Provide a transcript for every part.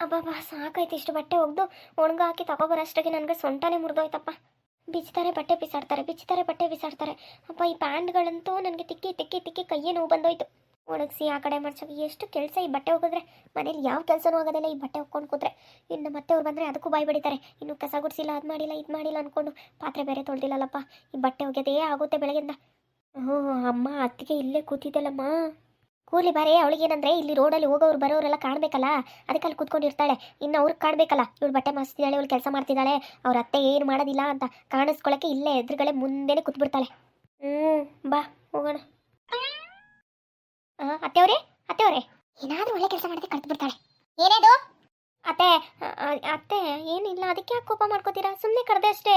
ಅಬ್ಬಬ್ಬಾ ಸಾಕಾಯ್ತು, ಇಷ್ಟು ಬಟ್ಟೆ ಒಗೆದು ಒಣಗ ಹಾಕಿ ತಗೊಬರೋಷ್ಟಿಗೆ ನನಗೆ ಸೊಂಟನೇ ಮುರಿದೋಯ್ತಪ್ಪ. ಬಿಚ್ತಾರೆ ಬಟ್ಟೆ ಬಿಸಾಡ್ತಾರೆ, ಬಿಚ್ತಾರೆ ಬಟ್ಟೆ ಬಿಸಾಡ್ತಾರೆ. ಅಪ್ಪ ಈ ಪ್ಯಾಂಟ್ಗಳಂತೂ ನನಗೆ ತಿಕ್ಕಿ ತಿಕ್ಕಿ ತಿಕ್ಕಿ ಕೈಯೇ ನೋವು ಬಂದೋಯ್ತು. ಒಣಗಿಸಿ ಆ ಕಡೆ ಮಾಡ್ಸೋಕೆ ಎಷ್ಟು ಕೆಲಸ ಈ ಬಟ್ಟೆ ಹೋಗಿದ್ರೆ ಮನೇಲಿ ಯಾವ ಕೆಲಸನೂ ಆಗೋದಿಲ್ಲ ಈ ಬಟ್ಟೆ ಹೋಗ್ಕೊಂಡು ಕೂತ್ರೆ. ಇನ್ನು ಮತ್ತೆ ಅವ್ರು ಬಂದರೆ ಅದಕ್ಕೂ ಬಾಯ್ ಬಡಿತಾರೆ. ಇನ್ನು ಕಸ ಗುಡಿಸಿಲ್ಲ, ಅದು ಮಾಡಿಲ್ಲ, ಇದು ಮಾಡಿಲ್ಲ ಅಂದ್ಕೊಂಡು ಪಾತ್ರೆ ಬೇರೆ ತೊಳ್ದಿಲ್ಲಲ್ಲಪ್ಪ. ಈ ಬಟ್ಟೆ ಒಗೆದೇ ಆಗುತ್ತೆ ಬೆಳಗ್ಗೆಯಿಂದ ಹ್ಞೂ ಅಮ್ಮ, ಅತ್ತಿಗೆ ಇಲ್ಲೇ ಕೂತಿದ್ದಲ್ಲಮ್ಮ. ಕೂಲಿ ಬಾರೆ ಅವಳಿಗೇನಂದ್ರೆ ಇಲ್ಲಿ ರೋಡಲ್ಲಿ ಹೋಗೋರು ಬರೋರೆಲ್ಲ ಕಾಣಬೇಕಲ್ಲ, ಅದಕ್ಕೆ ಅಲ್ಲಿ ಕೂತ್ಕೊಂಡಿರ್ತಾಳೆ ಇನ್ನು ಅವ್ರಿಗೆ ಕಾಣಬೇಕಲ್ಲ, ಇವಳು ಬಟ್ಟೆ ಮಾಸ್ತಿದ್ದಾಳೆ, ಇವಳು ಕೆಲಸ ಮಾಡ್ತಿದ್ದಾಳೆ, ಅವ್ರ ಅತ್ತೆ ಏನು ಮಾಡೋದಿಲ್ಲ ಅಂತ ಕಾಣಿಸ್ಕೊಳಕ್ಕೆ ಇಲ್ಲೇ ಎದುರುಗಡೆ ಮುಂದೆನೇ ಕೂತ್ಬಿಡ್ತಾಳೆ. ಹ್ಞೂ ಬಾ, ಹೋಗೋಣ. ಹಾಂ ಅತ್ತೆಯವರೇ ಅತ್ತೆಯವರೇ. ಏನಾದರೂ ಒಳ್ಳೆ ಕೆಲಸ ಮಾಡಿದ್ರೆ ಕಲ್ತು ಬಿಡ್ತಾಳೆ ಏನೇದು? ಅತ್ತೆ ಅತ್ತೆ, ಏನಿಲ್ಲ, ಅದಕ್ಕೆ ಯಾಕೆ ಕೋಪ ಮಾಡ್ಕೋತೀರಾ? ಸುಮ್ಮನೆ ಕರೆದೆ ಅಷ್ಟೇ.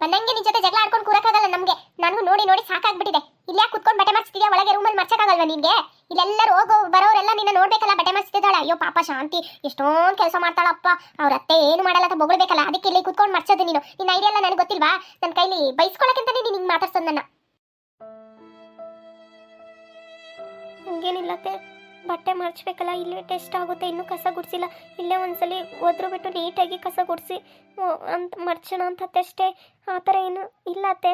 ಬಂದಂಗೆ ನಿನ್ ಜೊತೆ ಜಗಳ ಆಡ್ಕೊಂಡು ಕೂರಕ್ಕಾಗಲ್ಲ ನಮಗೆ. ನನಗೂ ನೋಡಿ ನೋಡಿ ಸಾಕಾಗ್ಬಿಟ್ಟಿದೆ. ಇಲ್ಲಿ ಯಾಕೆ ಕುತ್ಕೊಂಡು ಬಟ್ಟೆ ಮರ್ಚ್ತಿದ್ಯಾ ಒಳಗೆ ರೂಮಲ್ಲಿ ಮರ್ಚಕ್ಕಾಗಲ್ವಾ ನಿನ್ಗೆ? ಇಲ್ಲೆಲ್ಲರೂ ಹೋಗೋ, ಬರೋರೆಲ್ಲ ನಿನ್ನ ನೋಡ್ಬೇಕಲ್ಲ, ಬಟ್ಟೆ ಮಾಡಿಸ್ತಿದ್ದಾಳೆ ಅಯ್ಯೋ, ಪಾಪ ಶಾಂತಿ. ಎಷ್ಟೊಂದು ಕೆಲಸ ಮಾಡ್ತಾಳಪ್ಪ. ಅವ್ರ ಅತ್ತೆ ಏನು ಮಾಡಲ್ಲ ಅಂತ ಬೊಗಳ್ಬೇಕಲ್ಲ. ಅದಕ್ಕೆ ಇಲ್ಲಿ ಕುತ್ಕೊಂಡು ಮರ್ಸೋದು ನೀನು. ನಿನ್ನ ಐಡಿಯಾ ಎಲ್ಲ ನನಗೆ ಗೊತ್ತಿಲ್ವಾ? ನನ್ನ ಕೈಲಿ ಬೈಸ್ಕೊಳಕ್ಕಿಂತ ನೀನು ಹಿಂಗೆ ಮಾತಾಡ್ಸೋದು ನನ್ನ. ಹಂಗೇನಿಲ್ಲತ್ತೆ ಬಟ್ಟೆ ಮರ್ಚ್ಬೇಕಲ್ಲ, ಇಲ್ಲೇ ಟೆಸ್ಟ್ ಆಗುತ್ತೆ. ಇನ್ನೂ ಕಸ ಗುಡಿಸಿಲ್ಲ. ಇಲ್ಲೇ ಒಂದ್ಸಲಿ ಒದ್ರು ಬಿಟ್ಟು ನೀಟಾಗಿ ಕಸ ಗುಡಿಸಿ ಅಂತ ಮರ್ಚೋಣ ಅಂತ ಅಷ್ಟೇ. ಆ ಥರ ಏನು ಇಲ್ಲ ಅತ್ತೆ.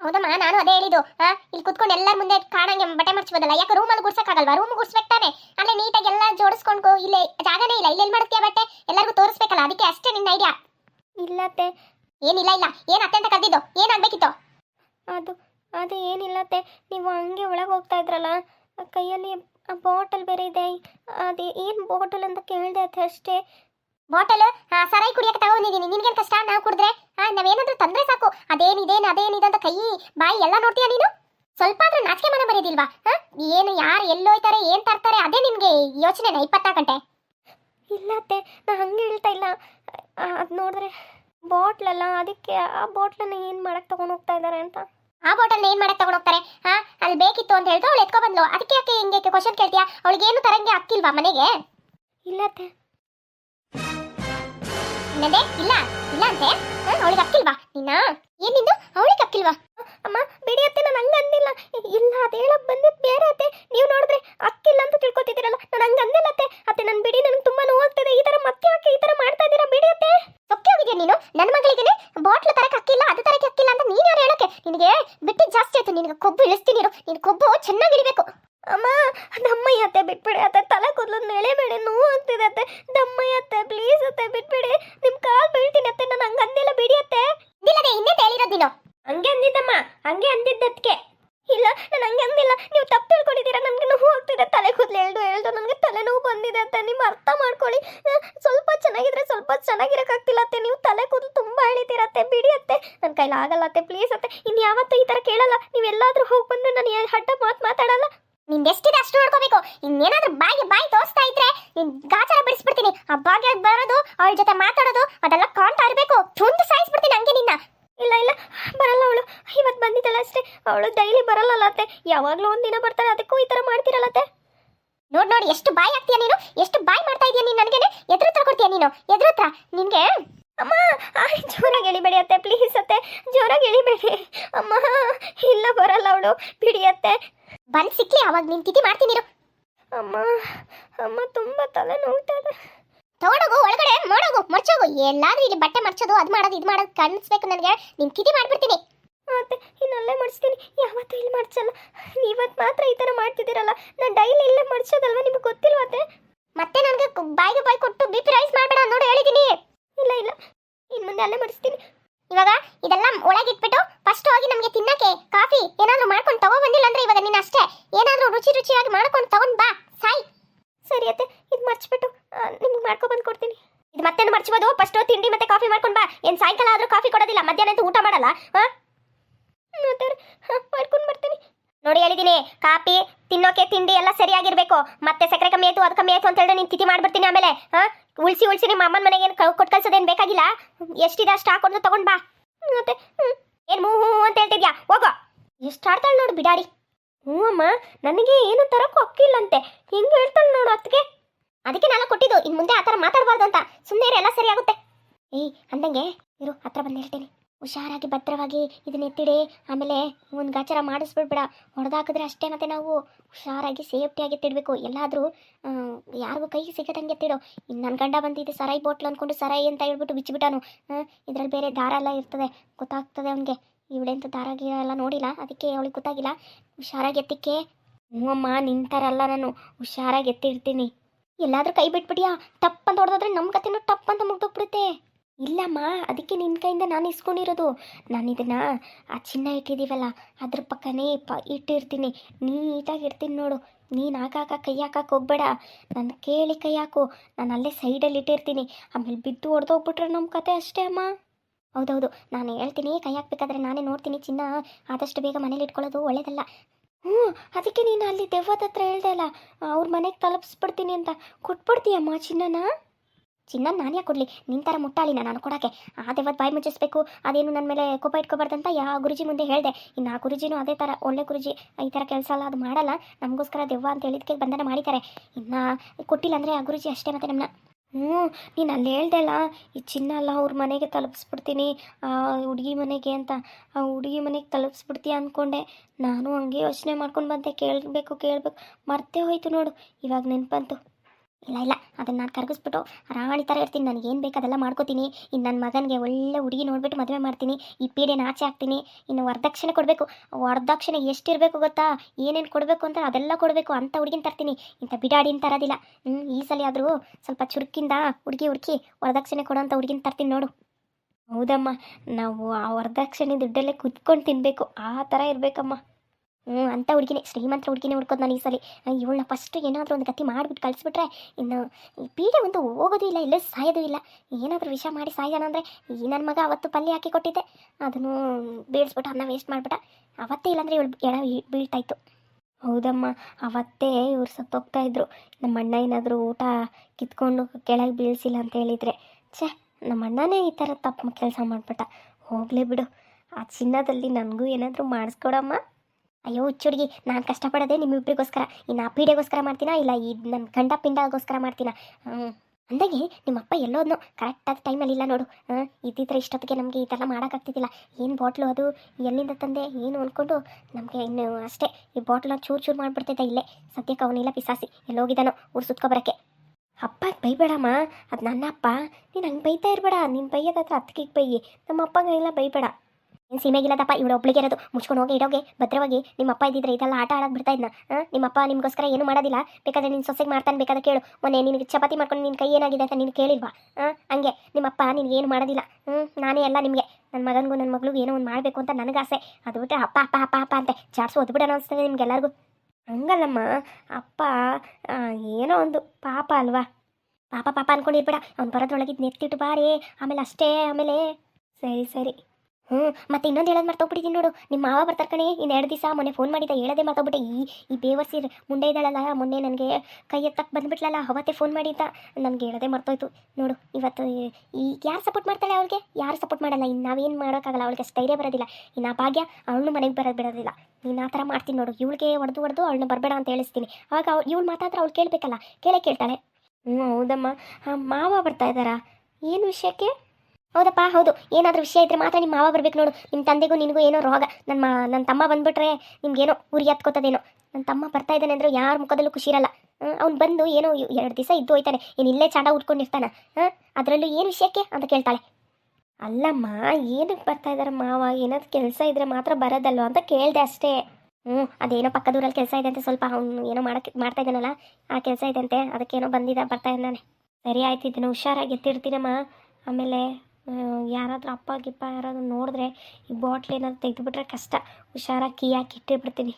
ಹೌದಮ್ಮ ನಾನು ಅದೇ ಹೇಳಿದ್ದು. ಹಾ ಇಲ್ಲಿ ಕುತ್ಕೊಂಡು ಎಲ್ಲರ ಮುಂದೆ ಕಾಣಂಗೆ ಬಟ್ಟೆ ಮರ್ಚ್ಬೋದಲ್ಲ? ಯಾಕೆ ರೂಮಲ್ಲಿ ಗುಡ್ಸಕ್ಕಾಗಲ್ವಾ ರೂಮ್ ಗುಡ್ಸ್ಬೇಕು ತಾನೆ ಅಲ್ಲೇ ನೀಟಾಗಿ ಎಲ್ಲ ಜೋಡಿಸ್ಕೊಂಡು ಇಲ್ಲಿ ಜಾಗನೇ ಇಲ್ಲ. ಇಲ್ಲೆಲ್ಲಿ ಮಾಡ್ತೀಯ ಬಟ್ಟೆ? ಎಲ್ಲರಿಗೂ ತೋರಿಸ್ಬೇಕಲ್ಲ ಅದಕ್ಕೆ ಅಷ್ಟೇ ನಿನ್ನ ಐಡಿಯಾ ಇಲ್ಲತ್ತೆ ಏನಿಲ್ಲ ಇಲ್ಲ. ಏನು ಅತ್ತೆ ಅಂತ ಕರೆದಿದ್ದು ಏನಾಗಬೇಕಿತ್ತು ಅದು ಅದು ಏನಿಲ್ಲತ್ತೆ ನೀವು ಹಂಗೆ ಒಳಗೆ ಹೋಗ್ತಾ ಇದ್ರಲ್ಲ ಕೈಯಲ್ಲಿ ಬಾಟಲ್ ಬೇರೆ ಇದೆ. ಅದೇ ಏನು ಬಾಟಲ್ ಅಂತ ಕೇಳಿದೆ ಅಷ್ಟೇ. ಬಾಟಲ್ ಸರಾಯಿ ಕುಡಿಯಕ್ಕೆ ತಗೊಂಡಿದ್ದೀನಿ. ನಿನ್ಗೇನು ಕಷ್ಟ? ನಾವು ಕುಡಿದ್ರೆ? ನಾವೇನಾದ್ರೂ ತಂದ್ರೆ ಸಾಕು. ಅದೇನಿದೇನು ಅದೇನಿದೆ ಅಂತ ಕೈ, ಬಾಯಿ ಎಲ್ಲ ನೋಡ್ತೀಯ ನೀನು? ಸ್ವಲ್ಪ ಆದ್ರೂ ನಾಚಿಕೆ ಮನೆ ಬರೋದಿಲ್ವಾ? ಹಾ? ಏನು, ಯಾರು ಎಲ್ಲೋಯ್ತಾರೆ ಏನು ತರ್ತಾರೆ, ಅದೇ ನಿನ್ಗೆ ಯೋಚನೆನಾ ಇಪ್ಪತ್ತಾ ಗಂಟೆ? ಇಲ್ಲ ಅತ್ತೆ, ನಾ ಹಂಗೆ ಹೇಳ್ತಾ ಇಲ್ಲ. ಅದು ನೋಡಿದ್ರೆ ಬಾಟ್ಲಲ್ಲ ಅದಕ್ಕೆ ಆ ಬಾಟ್ಲನ್ನ ಏನು ಮಾಡಕ್ಕೆ ತಗೊಂಡು ಹೋಗ್ತಾ ಇದ್ದಾರೆ ಅಂತ. ಆ ಬಾಟಲ್ ಏನ್ ಮಾಡಕ್ ತಗೊಂಡ್ ಹೋಗ್ತಾರೆ? ಹಾ? ಅಲ್ಲಿ ಬೇಕಿತ್ತು ಅಂತ ಹೇಳ್ತಾ ಅವಳು ಎತ್ಕೊ ಬಂದ್ಲು. ಅದಕ್ಕೆ ಯಾಕೆ ಹಿಂಗೆ ಕ್ವಶನ್ ಕೇಳ್ತೀಯಾ? ಅವಳಿಗೆ ಏನು ತರಂಗೆ ಅಕ್ಕಿಲ್ವಾ ಮನೆಗೆ? ಇಲ್ಲತ್ತೆ ಇನ್ನದೇ ಇಲ್ಲ ಇಲ್ಲ ಅಂತೆ. ಅವಳಿಗೆ ಅಕ್ಕಿಲ್ವಾ? ನಿನ್ನ ಏನಿಂದು ಅವಳಿಗೆ ಅಕ್ಕಿಲ್ವಾ? ಅಮ್ಮ, ಬಿಡಿ ಅತ್ತೆ, ನಾನು ಹಂಗ ಅಂದಿಲ್ಲ. ಇಲ್ಲ ಅದು ಹೇಳಕ್ ಬಂದಿದ್ದು ಬೇರೆ ಅತ್ತೆ. ನೀವು ನೋಡಿದ್ರೆ ಅಕ್ಕಿಲ್ಲ ಅಂತ ತಿಳ್ಕೊತಿದ್ದೀರಲ್ಲ, ನಾನು ಹಂಗೆ ಅಂದಿಲ್ಲ ಅತ್ತೆ. ಅತ್ತೆ ನನ್ನ ಬಿಡಿ ನನಗೆ ತುಂಬಾ ನೋವಾಗ್ತಿದೆ. ಈ ತರ ಮತ್ತೆ ಹಾಕಿ ಈ ಥರ ಮಾಡ್ತಾ ಇದ್ದೀರಾ ಬಿಡಿ ಅತ್ತೆ? ಸೊಕ್ಕೆ ಹೋಗಿದ್ಯಾ ನೀನು? ನನ್ನ ಮಗಳಿಗೆ ಬಾಟ್ಲು ತರಕ್ಕೆ ಅಕ್ಕಿಲ್ಲ, ಅದು ತರಕ್ಕೆ ಅಕ್ಕಿಲ್ಲ ಅಂತ ನೀನು ಯಾರು ಹೇಳಕ್ಕೆ? ನಿನಗೆ ಬಿಟ್ಟು ಜಾಸ್ತಿ ಆಯ್ತು. ನಿನಗೆ ಕೊಬ್ಬು ಇಳಿಸ್ತೀನಿ ನೀನು ಕೊಬ್ಬು ಚೆನ್ನಾಗಿ ಇಳಿಬೇಕು. ಅಮ್ಮ ದಮ್ಮಯ್ಯ ಅತ್ತೆ ಬಿಟ್ಬಿಡಿ ಅತ್ತೆ ತಲೆ ಕೂದಲು ನೆಳೆ ಮೇಲೆ ನೋವು ಆಗ್ತಿದೆ ಅತ್ತೆ. ದಮ್ಮಯ್ಯ ಅತ್ತೆ ಪ್ಲೀಸ್ ಅತ್ತೆ ಬಿಟ್ಬಿಡಿ. ನಿಮ್ ಕಾಲ್ ಬೀಳ್ತೀನಿ ಅತ್ತೆ ನಾನು ಹಂಗ ಅಂದಿಲ್ಲ ಬಿಡಿ ಅತ್ತೆ. ಇಲ್ಲದೆ ಇನ್ನೇ ಹೇಳಿರೋದು ನೀನು. ಹಂಗೆ ಅಂದಿದ್ದಮ್ಮ ಹಂಗೆ ಅಂದಿದ್ದಕ್ಕೆ ಇಲ್ಲ ನಾನು ಹಂಗೆ ಅಂದಿಲ್ಲ. ನೀವು ತಪ್ಪು ತಿಳ್ಕೊಂಡಿದ್ದೀರಾ ನನಗೆ ನೋವು ಆಗ್ತಿದೆ. ತಲೆ ಕೂದಲು ಎಳ್ದು ಎಳ್ದು ನನಗೆ ತಲೆನೋವು ಬಂದಿದೆ ಅಂತ ನೀವು ಅರ್ಥ ಮಾಡ್ಕೊಳ್ಳಿ. ಸ್ವಲ್ಪ ಚೆನ್ನಾಗಿದ್ರೆ ಸ್ವಲ್ಪ ಚೆನ್ನಾಗಿರೋಕ್ಕಾಗ್ತಿಲ್ಲ ಅತ್ತೆ. ನೀವು ತಲೆ ಕೂದಲು ತುಂಬ ಎಳಿತೀರತ್ತೆ ಬಿಡಿ ಅತ್ತೆ. ನನ್ನ ಕೈಲಿ ಆಗಲ್ಲ ಅತ್ತೆ ಪ್ಲೀಸ್ ಅತ್ತೆ. ಇನ್ನು ಯಾವತ್ತೂ ಈ ಥರ ಕೇಳಲ್ಲ. ನೀವೆಲ್ಲಾದರೂ ಹೋಗಿ ಬಂದು ನಾನು ಏನ್ ಹಡ್ಡ ಮಾತು ಮಾತಾಡಲ್ಲ ನಿಂದು ಎಷ್ಟಿದೆ ಅಷ್ಟು ನೋಡ್ಕೋಬೇಕು ಬಾಯಿ ಬಾಯಿ ತೋರಿಸ್ತಾ ಇದ್ರೆ ನಿನ್ ಗಾಚಾರ ಬಿಡಿಸ್ಬಿಡ್ತೀನಿ. ಆ ಬಾಗಿಗೆ ಬರೋದು, ಅವಳ ಜೊತೆ ಮಾತಾಡೋದು, ಅದೆಲ್ಲ ಕಾಣ್ತಾ ಇರಬೇಕು. ತುಂಡು ಸಾಯಿಸ್ಬಿಡ್ತೀನಿ ಹಂಗೆ ನಿನ್ನ. ಇಲ್ಲ ಇಲ್ಲ, ಬರಲ್ಲ ಅವಳು. ಇವತ್ತು ಬಂದಿದ್ದಲ್ಲ ಅಷ್ಟೇ. ಅವಳು ಡೈಲಿ ಬರಲ್ಲ ಅತ್ತೆ. ಯಾವಾಗಲೂ ಒಂದಿನ ಬರ್ತಾಳೆ, ಅದಕ್ಕೂ ಈ ಥರ ಮಾಡ್ತಿರಲ್ಲತ್ತೆ ನೋಡ್, ನೋಡಿ, ಎಷ್ಟು ಬಾಯಿ ಆಗ್ತೀಯ ನೀನು? ಎಷ್ಟು ಬಾಯಿ ಮಾಡ್ತಾ ಇದೀಯ ನೀನು ನನಗೆ ಎದುರು ಹತ್ರ ಕೊಡ್ತೀಯ ನೀನು? ಎದುರು ಹತ್ರ? ನಿನಗೆ? ಅಮ್ಮ ಜೋರಾಗಿ ಎಳಿಬೇಡಿ ಅತ್ತೆ ಪ್ಲೀಸ್ ಅತ್ತೆ. ಜೋರಾಗಿ ಎಳಿಬೇಡಿ. ಅಮ್ಮ, ಇಲ್ಲ, ಬರಲ್ಲ ಅವಳು. ಬಿಡಿ ಅತ್ತೆ. ಬಂದು ಸಿಕ್ಲಿ, ಅವಾಗ ತಿಥಿ ಮಾಡ್ತೀನಿ. ಅಮ್ಮ ಅಮ್ಮ ತುಂಬಾ ತಲೆ ನೋವ್ತದೆ ತಗೊಂಡೋಗು ಒಳಗಡೆ ಮಾಡೋಗು ಮರ್ಚೋಗು. ಎಲ್ಲಾದ್ರೂ ಇಲ್ಲಿ ಬಟ್ಟೆ ಮರ್ಚೋದು ಅದು ಮಾಡೋದು ಇದು ಮಾಡೋದು ಕಾಣಿಸ್ಬೇಕು ನನಗೆ. ನಿನ್ ಕಿತಿ ಮಾಡ್ಬಿಡ್ತೀನಿ. ಮತ್ತೆ ಇನ್ನಲ್ಲೇ ಮಡಿಸ್ತೀನಿ ಯಾವತ್ತೂ ಇಲ್ಲಿ ಮಡ್ಚಲ್ಲ ಇವತ್ತು ಮಾತ್ರ ಈ ಥರ ಮಾಡ್ತಿದ್ದೀರಲ್ಲ. ನಾನು ಡೈಲಿ ಇಲ್ಲೇ ಮಡ್ಸೋದಲ್ವಾ ನಿಮ್ಗೆ ಗೊತ್ತಿಲ್ವತ್ತೆ ಮತ್ತೆ ನನಗೆ ಬಾಯಿಗೆ ಬಾಯಿ ಕೊಟ್ಟು ಬಿ ಪಿ ರೈಸ್ ಮಾಡಬೇಡ ನೋಡಿ ಹೇಳಿದ್ದೀನಿ ಇಲ್ಲ ಇಲ್ಲ. ಇನ್ನು ಮುಂದೆ ಅಲ್ಲೇ ಮಡಿಸ್ತೀನಿ ಇವಾಗ ಇದೆಲ್ಲ ಒಳಗಿಟ್ಬಿಟ್ಟು ಫಸ್ಟ್ ಹೋಗಿ ನಮಗೆ ತಿನ್ನಕ್ಕೆ ಕಾಫಿ ಏನಾದ್ರೂ ಮಾಡ್ಕೊಂಡು ತಗೋ ಬಂದಿಲ್ಲ ಅಂದ್ರೆ ಇವಾಗ ನೀನು ಅಷ್ಟೇ. ಏನಾದ್ರೂ ರುಚಿ ರುಚಿಯಾಗಿ ಮಾಡ್ಕೊಂಡು ತಗೊಂಡು ಬಾ. ಅತ್ತೆ, ಇದು ಮರ್ಚಿಬಿಟ್ಟು ನಿಮ್ಗೆ ಮಾಡ್ಕೊ ಬಂದು ಕೊಡ್ತೀನಿ. ಇದು ಮತ್ತೆ ಮರ್ಚಿಬೋದು? ಫಸ್ಟ್ ತಿಂಡಿ ಮತ್ತೆ ಕಾಫಿ ಮಾಡ್ಕೊಂಡು ಬಾ. ಏನು ಸಾಯಂಕಾಲ ಆದ್ರೂ ಕಾಫಿ ಕೊಡೋದಿಲ್ಲ, ಮಧ್ಯಾಹ್ನ ಅಂತೂ ಊಟ ಮಾಡಲ್ಲ ಹಾ, ಮಾಡ್ಕೊಂಡು ಬರ್ತೀನಿ. ನೋಡಿ ಹೇಳಿದ್ದೀನಿ ಕಾಫಿ ತಿನ್ನೋಕೆ ತಿಂಡಿ ಎಲ್ಲ ಸರಿಯಾಗಿರ್ಬೇಕು. ಮತ್ತೆ ಸಕ್ಕರೆ ಕಮ್ಮಿ ಆಯ್ತು ಅದು ಕಮ್ಮಿ ಆಯ್ತು ಅಂತ ಹೇಳಿದ್ರೆ ನೀನು ತಿಥಿ ಮಾಡ್ಬಿಡ್ತೀನಿ ಆಮೇಲೆ ಹಾ ಉಳಿಸಿ ಉಳಿಸಿ ನಿಮ್ಮ ಅಮ್ಮನ ಮನೆಗೆ ಏನು ಕೊಟ್ಟು ಕಳ್ಸೋದೇನು ಬೇಕಾಗಿಲ್ಲ? ಎಷ್ಟಿದೆ ಅಷ್ಟು ಹಾಕೊಂಡು ತಗೊಂಡ್ ಬಾ. ಮತ್ತೆ ಏನು ಹ್ಞೂ ಹ್ಞೂ ಅಂತ ಹೇಳ್ತಿದ್ಯಾ? ಹೋಗೋ. ಎಷ್ಟು ಆಡ್ತಾಳೆ ನೋಡು ಬಿಡಾಡಿ. ಹ್ಞೂ ಅಮ್ಮ ನನಗೆ ಏನು ತರಕ್ಕೂ ಅಕ್ಕಿಲ್ಲಂತೆ. ಹಿಂಗೆ ಹೇಳ್ತಾನೆ ನೋಡು ಅದಕ್ಕೆ ಅದಕ್ಕೆ ನಾನು ಕೊಟ್ಟಿದ್ದು ಇನ್ನು ಮುಂದೆ ಆ ಥರ ಮಾತಾಡಬಾರ್ದು ಅಂತ. ಸುಮ್ಮನೆ ಎಲ್ಲ ಸರಿ ಆಗುತ್ತೆ. ಏಯ್ ಅಂದಂಗೆ ಇರು, ಹತ್ರ ಬಂದು ಹೇಳ್ತೀನಿ. ಹುಷಾರಾಗಿ, ಭದ್ರವಾಗಿ ಇದನ್ನ ಎತ್ತಿಡಿ. ಆಮೇಲೆ ಒಂದು ಗಾಚಾರ ಮಾಡಿಸ್ಬಿಡ್ಬೇಡ. ಹೊಡೆದಾಕಿದ್ರೆ ಅಷ್ಟೇ ಮತ್ತೆ ನಾವು ಹುಷಾರಾಗಿ ಸೇಫ್ಟಿಯಾಗಿ ಎತ್ತಿಡಬೇಕು. ಎಲ್ಲಾದರೂ ಯಾರಿಗೂ ಕೈಗೆ ಸಿಗದಂಗೆ ಎತ್ತಿಡು. ಇನ್ನು ನನ್ನ ಗಂಡ ಬಂದಿದೆ, ಸರಾಯಿ ಬಾಟ್ಲು ಅಂದ್ಕೊಂಡು ಸರಾಯಿ ಅಂತ ಹೇಳ್ಬಿಟ್ಟು ಬಿಚ್ಚಿಬಿಟ್ಟಾನು. ಇದರಲ್ಲಿ ಬೇರೆ ದಾರ ಎಲ್ಲ ಇರ್ತದೆ. ಗೊತ್ತಾಗ್ತದೆ ಅವನಿಗೆ. ಇವಳೆಂತ ದಾರ ಗೀರ ಎಲ್ಲ ನೋಡಿಲ್ಲ, ಅದಕ್ಕೆ ಅವಳಿಗೆ ಗೊತ್ತಾಗಿಲ್ಲ. ಹುಷಾರಾಗಿ ಎತ್ತಿಕ್ಕೆ. ಹ್ಞೂ ಅಮ್ಮ, ನಿಂತಾರಲ್ಲ ನಾನು. ಹುಷಾರಾಗಿ ಎತ್ತಿಡ್ತೀನಿ ಎಲ್ಲಾದರೂ ಕೈ ಬಿಟ್ಬಿಟ್ಯಾ? ಟಪ್ ಅಂತ ಹೊಡೆದ್ರೆ ನಮ್ಮ ಕತೆನೂ ಟಪ್ ಅಂತ ಮುಗ್ದೋಗ್ಬಿಡುತ್ತೆ. ಇಲ್ಲಮ್ಮ, ಅದಕ್ಕೆ ನಿನ್ನ ಕೈಯಿಂದ ನಾನು ಇಸ್ಕೊಂಡಿರೋದು. ನಾನು ಇದನ್ನ ಆ ಚಿನ್ನ ಇಟ್ಟಿದ್ದೀವಲ್ಲ ಅದ್ರ ಪಕ್ಕನೇ ಪ ಇಟ್ಟಿರ್ತೀನಿ. ನೀಟಾಗಿ ಇಡ್ತೀನಿ ನೋಡು. ನೀನು ಹಾಕಾಕ, ಕೈ ಹಾಕಕ್ಕೆ ಹೋಗ್ಬೇಡ. ನಾನು ಕೇಳಿ ಕೈ ಹಾಕು. ನಾನು ಅಲ್ಲೇ ಸೈಡಲ್ಲಿ ಇಟ್ಟಿರ್ತೀನಿ. ಆಮೇಲೆ ಬಿದ್ದು ಹೊಡೆದೋಗ್ಬಿಟ್ರೆ ನಮ್ಮ ಕತೆ ಅಷ್ಟೇ ಅಮ್ಮ. ಹೌದೌದು, ನಾನು ಹೇಳ್ತೀನಿ, ಕೈ ಹಾಕ್ಬೇಕಾದ್ರೆ ನಾನೇ ನೋಡ್ತೀನಿ, ಚಿನ್ನ ಆದಷ್ಟು ಬೇಗ ಮನೇಲಿ ಇಟ್ಕೊಳ್ಳೋದು ಒಳ್ಳೇದಲ್ಲ. ಹ್ಞೂ, ಅದಕ್ಕೆ ನೀನು ಅಲ್ಲಿ ದೆವ್ವದ ಹತ್ರ ಹೇಳ್ದೆ ಅಲ್ಲ, ಅವ್ರ ಮನೆಗೆ ತಲುಪಿಸ್ಬಿಡ್ತೀನಿ ಅಂತ. ಕೊಟ್ಬಿಡ್ತೀಯಮ್ಮ ಚಿನ್ನನ? ಚಿನ್ನ ನಾನು ಕೊಡಲಿ? ನಿನ್ನ ಥರ ಮುಟ್ಟಾಳಿನ ನಾನು ಕೊಡೋಕ್ಕೆ. ಆ ದೆವ್ವದ ಬಾಯಿ ಮುಚ್ಚಿಸ್ಬೇಕು, ಅದೇನು ನನ್ನ ಮೇಲೆ ಕೋಪ ಇಟ್ಕೊಬಾರ್ದಂತ ಯಾ ಗುರುಜಿ ಮುಂದೆ ಹೇಳಿದೆ. ಇನ್ನು ಆ ಗುರುಜಿನೂ ಅದೇ ಥರ ಒಳ್ಳೆ ಗುರುಜಿ, ಈ ಥರ ಕೆಲಸ ಎಲ್ಲ ಅದು ಮಾಡಲ್ಲ. ನಮಗೋಸ್ಕರ ದೆವ್ವ ಅಂತ ಹೇಳಿದಕ್ಕೆ ಬಂಧನ ಮಾಡಿದ್ದಾರೆ. ಇನ್ನು ಕೊಟ್ಟಿಲ್ಲ ಅಂದರೆ ಆ ಗುರುಜಿ ಅಷ್ಟೇ ಮತ್ತೆ ನಮ್ಮನ್ನ ಹ್ಞೂ, ನೀನು ಅಲ್ಲಿ ಹೇಳ್ದೆ ಅಲ್ಲ, ಈ ಚಿನ್ನ ಅಲ್ಲ ಅವ್ರ ಮನೆಗೆ ತಲುಪಿಸ್ಬಿಡ್ತೀನಿ, ಆ ಹುಡುಗಿ ಮನೆಗೆ ಅಂತ. ಆ ಹುಡುಗಿ ಮನೆಗೆ ತಲುಪಿಸ್ಬಿಡ್ತೀಯ ಅಂದ್ಕೊಂಡೆ ನಾನು ಹಂಗೆ ಯೋಚನೆ ಮಾಡ್ಕೊಂಡು ಬಂದೆ, ಕೇಳಬೇಕು ಕೇಳಬೇಕು. ಮರ್ತೇ ಹೋಯ್ತು ನೋಡು, ಇವಾಗ ನೆನ್ಪಂತು. ಇಲ್ಲ ಇಲ್ಲ, ಅದನ್ನು ನಾನು ಕರಗಿಸ್ಬಿಟ್ಟು ರಾಣಿ ಥರ ಇರ್ತೀನಿ, ನನಗೆ ಏನು ಬೇಕು ಅದೆಲ್ಲ ಮಾಡ್ಕೋತೀನಿ. ಇನ್ನು ನನ್ನ ಮಗನಿಗೆ ಒಳ್ಳೆ ಹುಡುಗಿ ನೋಡಿಬಿಟ್ಟು ಮದುವೆ ಮಾಡ್ತೀನಿ. ಈ ಪೀಡೆನ ಆಚೆ ಹಾಕ್ತೀನಿ. ಇನ್ನು ವರದಕ್ಷಿಣೆ ಕೊಡಬೇಕು. ವರದಕ್ಷಿಣೆ ಎಷ್ಟಿರಬೇಕು ಗೊತ್ತಾ? ಏನೇನು ಕೊಡಬೇಕು ಅಂತ ಅದೆಲ್ಲ ಕೊಡಬೇಕು. ಅಂತ ಹುಡುಗಿನ ತರ್ತೀನಿ. ಇಂಥ ಬಿಡಾಡಿನ ತರೋದಿಲ್ಲ. ಹ್ಞೂ ಈ ಸಲ ಆದರೂ ಸ್ವಲ್ಪ ಚುರುಕಿಂದ ಹುಡುಗಿ ಹುಡುಕಿ ವರದಕ್ಷಿಣೆ ಕೊಡೋಂಥ ಹುಡುಗಿನ ತರ್ತೀನಿ ನೋಡು. ಹೌದಮ್ಮ, ನಾವು ಆ ವರದಕ್ಷಿಣೆ ದುಡ್ಡಲ್ಲೇ ಕುತ್ಕೊಂಡು ತಿನ್ನಬೇಕು ಆ ಥರ ಇರಬೇಕಮ್ಮ. ಹ್ಞೂ, ಅಂತ ಹುಡುಗಿನೇ, ಶ್ರೀಮಂತ ಹುಡುಗಿನೇ ಹುಡ್ಕೋದು ನಾನು ಈ ಸಲ ಇವಳನ್ನ ಫಸ್ಟ್ ಏನಾದರೂ ಒಂದು ಗತಿ ಮಾಡಿಬಿಟ್ಟು ಕಳಿಸ್ಬಿಟ್ರೆ ಇನ್ನು ಈ ಪೀಡೆ ಒಂದು ಹೋಗೋದು ಇಲ್ಲ, ಇಲ್ಲೇ ಸಾಯೋದು ಇಲ್ಲ. ಏನಾದರೂ ವಿಷ ಮಾಡಿ ಸಾಯೋಣ ಅಂದರೆ ಈ ನನ್ನ ಮಗ ಅವತ್ತು ಪಲ್ಯ ಹಾಕಿ ಕೊಟ್ಟಿದ್ದೆ. ಅದನ್ನು ಬೀಳಿಸ್ಬಿಟ್ಟು ಅದನ್ನ ವೇಸ್ಟ್ ಮಾಡಿಬಿಟ್ಟ. ಅವತ್ತೇ ಇಲ್ಲಾಂದರೆ ಇವಳು ಬೀ- ಬೀಳ್ತಾಯಿತ್ತು ಹೌದಮ್ಮ, ಅವತ್ತೇ ಇವ್ರು ಸತ್ತೋಗ್ತಾ ಇದ್ರು. ನಮ್ಮ ಅಣ್ಣ ಏನಾದರೂ ಊಟ ಕಿತ್ಕೊಂಡು ಕೆಳಗೆ ಬೀಳಿಸಿಲ್ಲ ಅಂತ ಹೇಳಿದರೆ, ಛೇ, ನಮ್ಮ ಅಣ್ಣನೇ ಈ ಥರ ತಪ್ಪು ಕೆಲಸ ಮಾಡಿಬಿಟ್ಟ. ಹೋಗಲೇ ಬಿಡು. ಆ ಚಿನ್ನದಲ್ಲಿ ನನಗೂ ಏನಾದರೂ ಮಾಡಿಸ್ಕೊಡಮ್ಮ. ಅಯ್ಯೋ, ಹುಚ್ಚುಡ್ಗಿ, ನಾನು ಕಷ್ಟಪಡೋದೇ ನಿಮ್ಮಿಬ್ಬರಿಗೋಸ್ಕರ ಇನ್ನು ಆ ಪೀಡೆಗೋಸ್ಕರ ಮಾಡ್ತೀನಾ, ಇಲ್ಲ ಈ ನನ್ನ ಗಂಡ ಪಿಂಡಗೋಸ್ಕರ ಮಾಡ್ತೀನಾ? ಅಂದಾಗೆ ನಿಮ್ಮಪ್ಪ ಎಲ್ಲೋದ್ನೋ ಕರೆಕ್ಟಾದ ಟೈಮಲ್ಲಿ ಇಲ್ಲ ನೋಡು. ಇದ್ದಿದ್ರೆ ಇಷ್ಟೊತ್ತಿಗೆ ನಮಗೆ ಈ ಥರ ಮಾಡೋಕ್ಕಾಗ್ತಿದ್ದಿಲ್ಲ. ಏನು ಬಾಟ್ಲು ಅದು? ಎಲ್ಲಿಂದ ತಂದೆ? ಏನು ಅಂದ್ಕೊಂಡು ನಮಗೆ ಇನ್ನು ಅಷ್ಟೇ ಈ ಬಾಟ್ಲನ್ನ ಚೂರು ಚೂರು ಮಾಡಿಬಿಡ್ತಿದ್ದೆ ಇಲ್ಲೇ. ಸದ್ಯಕ್ಕೆ ಅವನಿಲ್ಲ ಪಿಸಾಸಿ. ಎಲ್ಲೋಗಿದ್ದಾನೋ ಊರು ಸುತ್ಕೊಬರಕ್ಕೆ. ಅಪ್ಪ ಬೈಬೇಡಮ್ಮ. ಅದು ನನ್ನ ಅಪ್ಪ ನೀನು ಹಂಗೆ ಬೈತಾ ಇರಬೇಡ. ನೀನು ಬೈಯೋದಾದ್ರೆ ಹತ್ತಿಗೆ ಬೈಯಿ. ನಮ್ಮ ಅಪ್ಪಗೆಲ್ಲ ಬೈಬೇಡ. ಏನು ಸೀಮೆಗಿಲ್ಲದಪ್ಪ ಇವಳು ಒಬ್ಳಿಗೆ ಇರೋದು. ಮುಚ್ಕೊಂಡು ಹೋಗಿ ಇಡೋಗೆ, ಭದ್ರವಾಗಿ. ನಿಮ್ಮ ಅಪ್ಪ ಇದ್ದಿದ್ರೆ ಇದೆಲ್ಲ ಆಟ ಆಡಕ್ಕೆ ಬಿಡ್ತಾ ಇದ್ನ? ಹಾಂ? ನಿಮ್ಮಪ್ಪ ನಿಮಗೋಸ್ಕರ ಏನು ಮಾಡೋದಿಲ್ಲ. ಬೇಕಾದ್ರೆ ನಿನ್ನ ಸೊಸೆಗೆ ಮಾಡ್ತಾನೆ ಬೇಕಾದ್ರೆ ಕೇಳು. ಮೊನ್ನೆ ನಿನಗೆ ಚಪಾತಿ ಮಾಡ್ಕೊಂಡು ನಿನ್ನ ಕೈ ಏನಾಗಿದೆ ಅಂತ ನೀನು ಕೇಳಿಲ್ವಾ? ಹಂಗೆ. ನಿಮ್ಮಪ್ಪ ನಿನಗೆ ಏನು ಮಾಡೋದಿಲ್ಲ. ಹ್ಞೂ ನಾನೇ ಎಲ್ಲ ನಿಮಗೆ. ನನ್ನ ಮಗನಿಗೂ ನನ್ನ ಮಗಳಿಗೂ ಏನೋ ಒಂದು ಮಾಡಬೇಕು ಅಂತ ನನಗೆ ಆಸೆ. ಅದು ಬಿಟ್ಟರೆ ಅಪ್ಪ ಅಪ್ಪ ಅಪ್ಪ ಅಪ್ಪ ಅಂತೆ. ಚಾರ್ಸು ಒದ್ಬಿಡೋಣ ಅನಿಸ್ತದೆ ನಿಮಗೆಲ್ಲರಿಗೂ. ಹಂಗಲ್ಲಮ್ಮ. ಅಪ್ಪ ಏನೋ ಒಂದು ಪಾಪ ಅಲ್ವಾ? ಪಾಪ ಪಾಪ ಅಂದ್ಕೊಂಡಿರ್ಬೇಡ ಅವ್ನು ಬರೋದ್ರೊಳಗಿದ್ದು ನೆತ್ತಿಟ್ಟು ಬಾರಿ. ಆಮೇಲೆ ಅಷ್ಟೇ, ಆಮೇಲೆ. ಸರಿ ಸರಿ. ಹ್ಞೂ ಮತ್ತೆ ಇನ್ನೊಂದು ಹೇಳೋದು ಮರ್ತೋಗ್ಬಿಟ್ಟಿದ್ದೀನಿ ನೋಡು. ನಿಮ್ಮ ಮಾವ ಬರ್ತಾರೆ ಕಣೆ ಇನ್ನು ಎರಡು ದಿವಸ ಮೊನ್ನೆ ಫೋನ್ ಮಾಡಿದ ಹೇಳೋದೇ ಮರ್ತೋಗ್ಬಿಟ್ಟೆ ಈ ಈ ಬೇವರ್ಸಿ ಮುಂದೆ ಇದ್ದಾಳಲ್ಲ, ಮೊನ್ನೆ ನನಗೆ ಕೈ ಎತ್ತಕ್ಕೆ ಬಂದ್ಬಿಟ್ಲಲ್ಲ, ಅವತ್ತೇ ಫೋನ್ ಮಾಡಿದ್ದ. ನನಗೆ ಹೇಳದೆ ಮರ್ತೋಯ್ತು ನೋಡು, ಇವತ್ತು, ಈ, ಯಾರು ಸಪೋರ್ಟ್ ಮಾಡ್ತಾಳೆ ಅವಳಿಗೆ? ಯಾರು ಸಪೋರ್ಟ್ ಮಾಡಲ್ಲ ಇನ್ನು ನಾವೇನು ಮಾಡೋಕ್ಕಾಗಲ್ಲ, ಅವಳಿಗೆ ಸ್ಥೈರ್ಯ ಬರೋದಿಲ್ಲ. ಇನ್ನು ಆ ಭಾಗ್ಯ, ಅವಳನ್ನು ಮನೆಗೆ ಬರೋದು ಬಿಡೋದಿಲ್ಲ. ನೀನು ಆ ಥರ ಮಾಡ್ತೀನಿ ನೋಡು, ಇವಳಿಗೆ ಹೊಡೆದು ಹೊಡೆದು ಅವಳನ್ನ ಬರಬೇಡ ಅಂತ ಹೇಳಿಸ್ತೀನಿ. ಅವಾಗ ಅವ್ಳು ಇವಳು ಮಾತಾದ್ರೆ ಅವಳು ಕೇಳಬೇಕಲ್ಲ, ಕೇಳೇ ಕೇಳ್ತಾಳೆ. ಹ್ಞೂ ಹೌದಮ್ಮ. ಹಾಂ ಮಾವ ಬರ್ತಾ ಇದ್ದಾರಾ? ಏನು ವಿಷಯಕ್ಕೆ? ಹೌದಪ್ಪ, ಹೌದು. ಏನಾದರೂ ವಿಷಯ ಇದ್ರೆ ಮಾತ್ರ ನಿಮ್ಮ ಮಾವ ಬರ್ಬೇಕು ನೋಡು. ನಿಮ್ಮ ತಂದೆಗೂ ನಿನಗೂ ಏನೋ ರೋಗ. ನನ್ನ ಮಾ ನನ್ನ ತಮ್ಮ ಬಂದುಬಿಟ್ರೆ ನಿಮ್ಗೇನೋ ಉರಿ ಹತ್ಕೋತದೇನೋ. ನನ್ನ ತಮ್ಮ ಬರ್ತಾ ಇದ್ದಾನೆ ಅಂದರೆ ಯಾರ ಮುಖದಲ್ಲೂ ಖುಷಿ ಇರಲ್ಲ. ಅವ್ನು ಬಂದು ಏನೋ ಎರಡು ದಿವಸ ಇದ್ದು ಹೋಯ್ತಾನೆ. ಏನು ಇಲ್ಲೇ ಚಾಟ ಉಟ್ಕೊಂಡಿರ್ತಾನೆ. ಅದರಲ್ಲೂ ಏನು ವಿಷಯಕ್ಕೆ ಅಂತ ಕೇಳ್ತಾಳೆ. ಅಲ್ಲಮ್ಮ ಏನಕ್ಕೆ ಬರ್ತಾ ಇದ್ದಾರೆ ಮಾವ? ಏನಾದ್ರು ಕೆಲಸ ಇದ್ರೆ ಮಾತ್ರ ಬರೋದಲ್ವ ಅಂತ ಕೇಳಿದೆ ಅಷ್ಟೇ. ಹ್ಞೂ ಅದೇನೋ ಪಕ್ಕದೂರಲ್ಲಿ ಕೆಲಸ ಇದೆ ಅಂತ ಸ್ವಲ್ಪ ಅವ್ನು ಏನೋ ಮಾಡಕ್ಕೆ ಮಾಡ್ತಾ ಇದ್ದಾನಲ್ಲ. ಆ ಕೆಲಸ ಇದೆ ಅಂತೆ. ಅದಕ್ಕೇನೋ ಬಂದಿದ್ದ ಬರ್ತಾ ಇದ್ದಾನೆ. ಸರಿ ಆಯ್ತು ಹುಷಾರಾಗಿ ಎತ್ತಿರ್ತೀನಮ್ಮ. ಆಮೇಲೆ ಯಾರಾದರೂ ಅಪ್ಪ, ಗಿಪ್ಪ ಯಾರಾದರೂ ನೋಡಿದ್ರೆ ಈ ಬಾಟ್ಲ್ ಏನಾದ್ರು ತೆಗೆದುಬಿಟ್ರೆ ಕಷ್ಟ. ಹುಷಾರಾಗಿ ಕೀ ಹಾಕಿ ಇಟ್ಟಿರ್ಬಿಡ್ತೀನಿ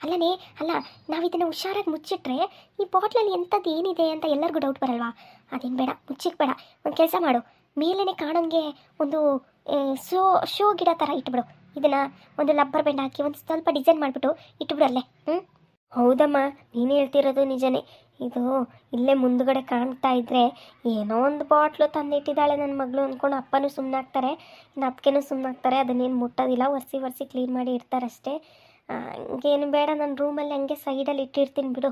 ಅಲ್ಲನೇ, ಅಲ್ಲ ನಾವು ಇದನ್ನು ಹುಷಾರಾಗಿ ಮುಚ್ಚಿಟ್ರೆ ಈ ಬಾಟ್ಲಲ್ಲಿ ಎಂಥದ್ದು ಏನಿದೆ ಅಂತ ಎಲ್ಲರಿಗೂ ಡೌಟ್ ಬರಲ್ವಾ? ಅದೇನು ಬೇಡ, ಮುಚ್ಚಿಕ್ ಬೇಡ. ಒಂದು ಕೆಲಸ ಮಾಡು. ಮೇಲೇ ಕಾಣೋಂಗೆ ಒಂದು ಶೋ ಶೋ ಗಿಡ ಥರ ಇಟ್ಬಿಡು. ಇದನ್ನು ಒಂದು ಲಬ್ಬರ್ ಬೆಂಡ್ ಹಾಕಿ ಒಂದು ಸ್ವಲ್ಪ ಡಿಸೈನ್ ಮಾಡಿಬಿಟ್ಟು ಇಟ್ಬಿಡಲ್ಲೇ ಹ್ಞೂ ಹೌದಮ್ಮ, ನೀನು ಹೇಳ್ತಿರೋದು ನಿಜನೇ. ಇದು ಇಲ್ಲೇ ಮುಂದ್ಗಡೆ ಕಾಣ್ತಾ ಇದ್ರೆ ಏನೋ ಒಂದು ಬಾಟ್ಲು ತಂದಿಟ್ಟಿದ್ದಾಳೆ ನನ್ನ ಮಗಳು ಅಂದ್ಕೊಂಡು ಅಪ್ಪನೂ ಸುಮ್ಮನಾಗ್ತಾರೆ ಇನ್ನು ಸುಮ್ಮನೆ ಸುಮ್ಮನಾಗ್ತಾರೆ ಅದನ್ನೇನು ಮುಟ್ಟೋದಿಲ್ಲ, ಒರೆಸಿ ಒರೆಸಿ ಕ್ಲೀನ್ ಮಾಡಿ ಇಡ್ತಾರಷ್ಟೇ. ಹಂಗೇನು ಬೇಡ ನನ್ನ ರೂಮಲ್ಲಿ ಹಂಗೆ ಸೈಡಲ್ಲಿ ಇಟ್ಟಿರ್ತೀನಿ ಬಿಡು.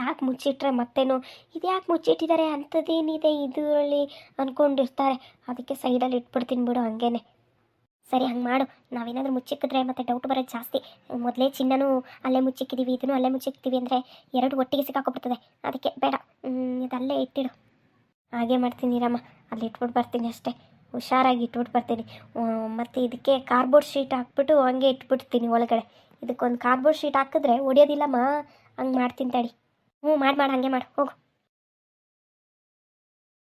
ಯಾಕೆ ಮುಚ್ಚಿಟ್ರೆ ಮತ್ತೇನು? ಇದು ಯಾಕೆ ಮುಚ್ಚಿಟ್ಟಿದ್ದಾರೆ? ಅಂಥದ್ದೇನಿದೆ ಇದರಲ್ಲಿ ಅಂದ್ಕೊಂಡಿರ್ತಾರೆ ಅದಕ್ಕೆ ಸೈಡಲ್ಲಿ ಇಟ್ಬಿಡ್ತೀನಿ ಬಿಡು ಹಂಗೇನೆ. ಸರಿ, ಹಂಗೆ ಮಾಡು. ನಾವೇನಾದರೂ ಮುಚ್ಚಿಕ್ಕಿದ್ರೆ ಮತ್ತೆ ಡೌಟ್ ಬರೋದು ಜಾಸ್ತಿ. ಮೊದಲೇ ಚಿನ್ನನೂ ಅಲ್ಲೇ ಮುಚ್ಚಿಕ್ಕಿದ್ದೀವಿ ಇದನ್ನು ಅಲ್ಲೇ ಮುಚ್ಚಿಕ್ತೀವಿ ಅಂದರೆ ಎರಡು ಒಟ್ಟಿಗೆ ಸಿಕ್ಕಾಕೊಬಿಡ್ತದೆ. ಅದಕ್ಕೆ ಬೇಡ. ಇದಲ್ಲೇ ಇಟ್ಟಿಡು. ಹಾಗೆ ಮಾಡ್ತೀನಿ ರಮ್ಮ ಅಲ್ಲಿ ಇಟ್ಬಿಟ್ಟು ಬರ್ತೀನಿ ಅಷ್ಟೇ. ಹುಷಾರಾಗಿ ಇಟ್ಬಿಟ್ಟು ಬರ್ತೀನಿ. ಮತ್ತು ಇದಕ್ಕೆ ಕಾರ್ಬೋರ್ಡ್ ಶೀಟ್ ಹಾಕ್ಬಿಟ್ಟು ಹಂಗೆ ಇಟ್ಬಿಡ್ತೀನಿ ಒಳಗಡೆ. ಇದಕ್ಕೊಂದು ಕಾರ್ಬೋರ್ಡ್ ಶೀಟ್ ಹಾಕಿದ್ರೆ ಒಡೆಯೋದಿಲ್ಲಮ್ಮ ಹಂಗೆ ಮಾಡ್ತೀನಿ ತಡಿ. ಹ್ಞೂ ಮಾಡಿ ಮಾಡಿ, ಹಾಗೆ ಮಾಡು. ಹೋಗು.